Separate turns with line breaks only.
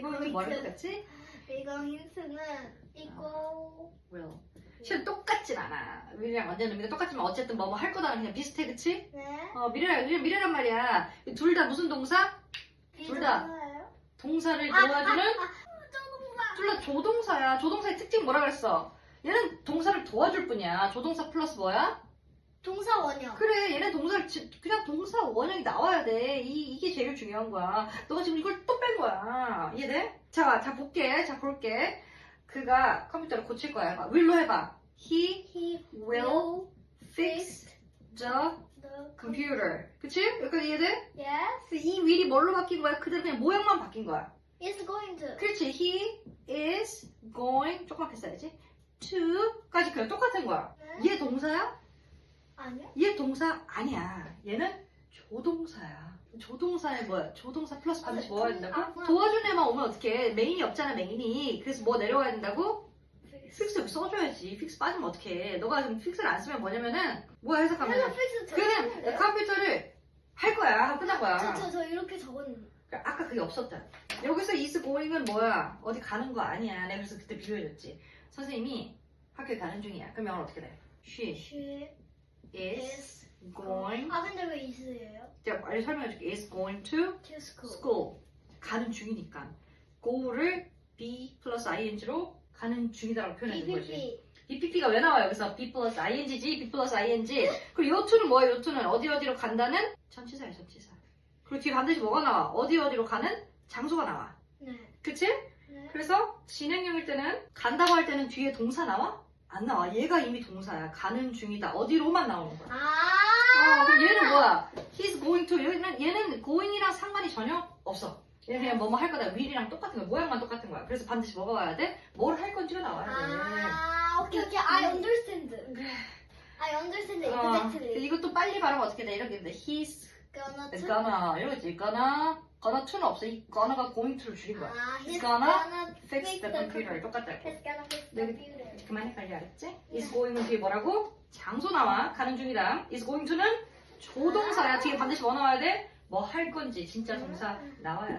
이거 이렇게 뭐할 것 같지?
이거 힌트는 이거
will. 실은 똑같진 않아. 미래랑 완전 의미가 똑같지만 어쨌든 뭐 뭐 할 거다 그냥 비슷해, 그치?
네.
어, 미래, 미래, 미래란 말이야. 둘 다 무슨 동사? 둘 다. 동사를 도와주는
조동사.
둘다 조동사야. 조동사의 특징 뭐라 그랬어? 얘는 동사를 도와줄 뿐이야. 조동사 플러스 뭐야?
동사 원형.
그래, 얘네 동사를 지- 그냥 동사 원형이 나와야 돼. 이, 이게 제일 중요한 거야. 너가 지금 이걸 또 뺀 거야. 이해돼? 자, 자 볼게. 자 볼게. 그가 컴퓨터를 고칠 거야. 해봐. will로 해봐. He
He
will fix the
the
computer. 그치? 여기까지 이해돼?
Yes.
그래서 이 will이 뭘로 바뀐 거야? 그대로 그냥 모양만 바뀐 거야.
Is going to.
그렇지. He is going 조금만 써야지. to까지 그냥 똑같은 거야.
네?
얘 동사야?
아니요.
얘 동사 아니야. 얘는 조동사야. 조동사에 뭐야? 조동사 플러스 반드시 뭐 해야 된다고?
아,
도와준 애만 오면 어떡해. 메인이 없잖아, 메인이. 그래서 뭐 내려가야 된다고? 픽스 써줘야지. 픽스 빠지면 어떡해. 너가 지금 픽스를 안 쓰면 뭐냐면은, 뭐야 해석하면. 그냥 컴퓨터를 할 거야. 하고 끝난 거야.
저 저 저 이렇게 적었는데.
그러니까 아까 그게 없었다. 여기서 is going은 뭐야? 어디 가는 거 아니야. 내가 그래서 그때 비교해줬지. 선생님이 학교에 가는 중이야. 그럼 영어로 어떻게 돼? She
She
is going.
아 근데 왜 이스예요?
제가 빨리 설명해줄게. is going to
To school.
school. 가는 중이니까. go를 be 플러스 ing로 가는 중이다라고 표현해준 거지.
BPP.
BPP가 왜 나와 여기서 B 플러스 ing지, B 플러스 ing. 그리고 요 투는 뭐야? 요투는 어디 어디로 간다는 전치사야 전치사. 그리고 뒤에 반드시 뭐가 나와? 어디 어디로 가는 장소가 나와.
네.
그치?
네.
그래서 진행형일 때는 간다고 할 때는 뒤에 동사 나와? 안 나와. 얘가 이미 동사야. 가는 중이다. 어디로만 나오는 거야.
아.
어, 그럼 얘는 뭐야? He's going to. 얘는, 얘는 going이랑 상관이 전혀 없어. 얘는 그냥 뭐뭐 할 거다. will이랑 똑같은 거야. 모양만 똑같은 거야. 그래서 반드시 뭐가 와야 돼? 뭘 할 건지가 나와야 돼.
아, 오케이 오케이. I understand.
그래.
I understand
어. 이것도 빨리 발음 어떻게 돼? 이렇게 돼. He's
gonna to.
gonna. 이러겠지. gonna. gonna to는 없어. 이 gonna가 going to를 줄인 거야.
아, he's
It's gonna
gonna
fix the computer. 똑같다. 이렇게.
He's gonna fix
네.
the computer.
그만 헷갈려 알았지? is going은 뒤에 뭐라고? 장소 나와 가는 중이다 is going to는 조동사야 뒤에 반드시 뭐 나와야 돼? 뭐 할 건지 진짜 동사 나와야 돼